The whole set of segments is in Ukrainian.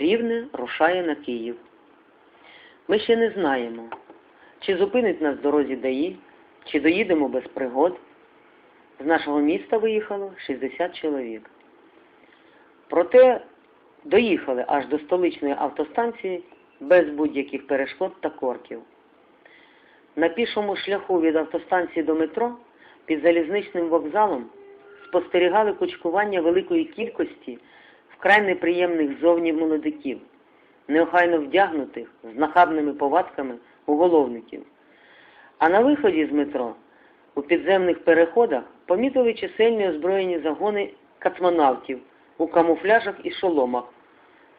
Рівне рушає на Київ. Ми ще не знаємо, чи зупинить нас в дорозі ДАІ, чи доїдемо без пригод. З нашого міста виїхало 60 чоловік. Проте доїхали аж до столичної автостанції без будь-яких перешкод та корків. На пішому шляху від автостанції до метро під залізничним вокзалом спостерігали кучкування великої кількості вкрай неприємних зовні молодиків, неохайно вдягнутих з нахабними повадками уголовників. А на виході з метро у підземних переходах помітили чисельні озброєні загони космонавтів у камуфляжах і шоломах,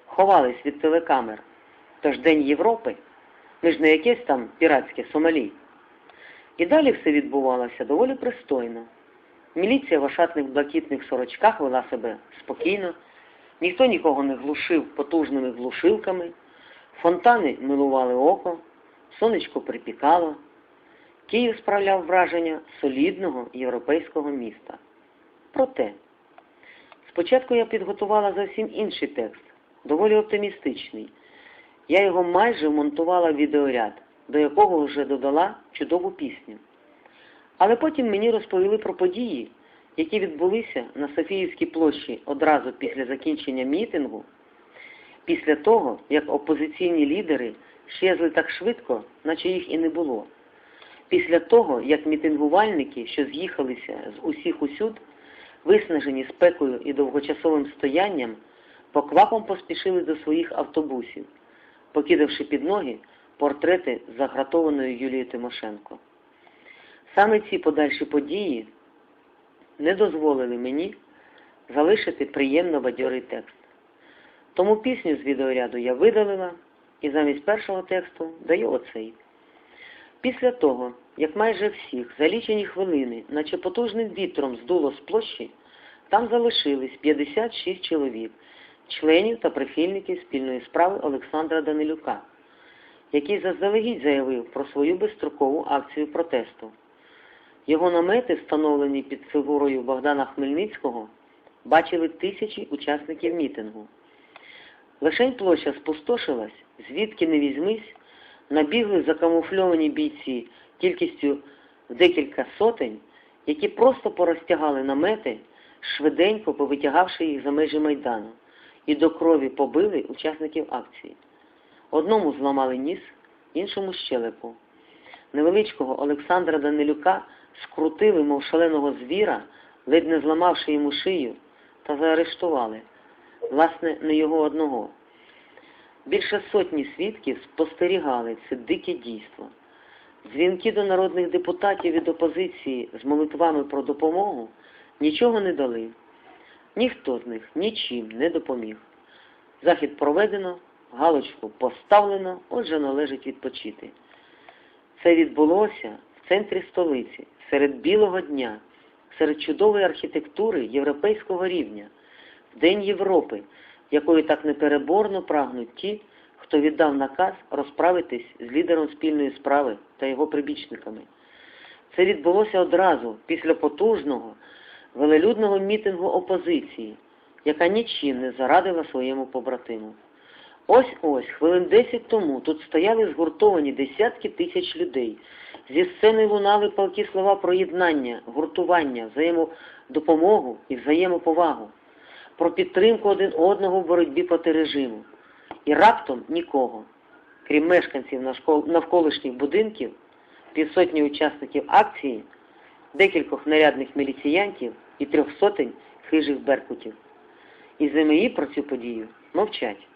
ховались від телекамер. Тож День Європи, ми не якесь там піратське Сомалі. І далі все відбувалося доволі пристойно. Міліція в ошатних блакитних сорочках вела себе спокійно, ніхто нікого не глушив потужними глушилками, фонтани милували око, сонечко припікало. Київ справляв враження солідного європейського міста. Проте, спочатку я підготувала зовсім інший текст, доволі оптимістичний. Я його майже вмонтувала в відеоряд, до якого вже додала чудову пісню. Але потім мені розповіли про події, які відбулися на Софіївській площі одразу після закінчення мітингу, після того, як опозиційні лідери щезли так швидко, наче їх і не було. Після того, як мітингувальники, що з'їхалися з усіх усюд, виснажені спекою і довгочасовим стоянням, поквапом поспішили до своїх автобусів, покидавши під ноги портрети з загратованою Юлією Тимошенко. Саме ці подальші події не дозволили мені залишити приємно бадьорий текст. Тому пісню з відеоряду я видалила і замість першого тексту даю оцей. Після того, як майже всіх за лічені хвилини, наче потужним вітром здуло з площі, там залишились 56 чоловік, членів та прихильників спільної справи Олександра Данилюка, який заздалегідь заявив про свою безстрокову акцію протесту. Його намети, встановлені під фігурою Богдана Хмельницького, бачили тисячі учасників мітингу. Лишень площа спустошилась, звідки не візьмись, набігли закамуфльовані бійці кількістю в декілька сотень, які просто порозтягали намети, швиденько повитягавши їх за межі Майдану, і до крові побили учасників акції. Одному зламали ніс, іншому щелепу. Невеличкого Олександра Данилюка скрутили, мов шаленого звіра, ледь не зламавши йому шию, та заарештували. Власне, не його одного. Більше сотні свідків спостерігали це дике дійство. Дзвінки до народних депутатів від опозиції з молитвами про допомогу нічого не дали. Ніхто з них нічим не допоміг. Захід проведено, галочку поставлено, отже належить відпочити. Це відбулося центрі столиці, серед білого дня, серед чудової архітектури європейського рівня, в День Європи, якої так непереборно прагнуть ті, хто віддав наказ розправитись з лідером спільної справи та його прибічниками. Це відбулося одразу після потужного, велелюдного мітингу опозиції, яка нічим не зарадила своєму побратиму. Ось-ось, хвилин десять тому тут стояли згуртовані десятки тисяч людей. Зі сцени лунали палкі слова про єднання, гуртування, взаємодопомогу і взаємоповагу, про підтримку один одного в боротьбі проти режиму. І раптом нікого, крім мешканців навколишніх будинків, півсотні учасників акції, декількох нарядних міліціянтів і трьох сотень хижих беркутів. І ЗМІ про цю подію мовчать.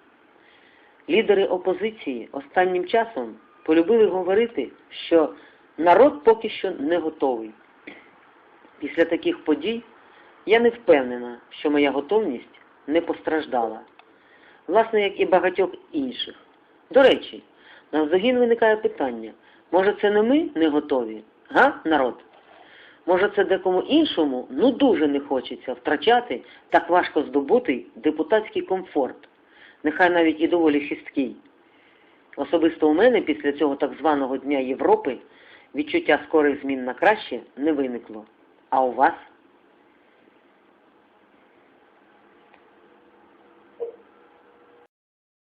Лідери опозиції останнім часом полюбили говорити, що народ поки що не готовий. Після таких подій я не впевнена, що моя готовність не постраждала. Власне, як і багатьох інших. До речі, навздогін виникає питання, може це не ми не готові, га, народ? Може це декому іншому ну дуже не хочеться втрачати так важко здобутий депутатський комфорт нехай навіть і доволі хисткий. Особисто у мене після цього так званого Дня Європи відчуття скорих змін на краще не виникло. А у вас?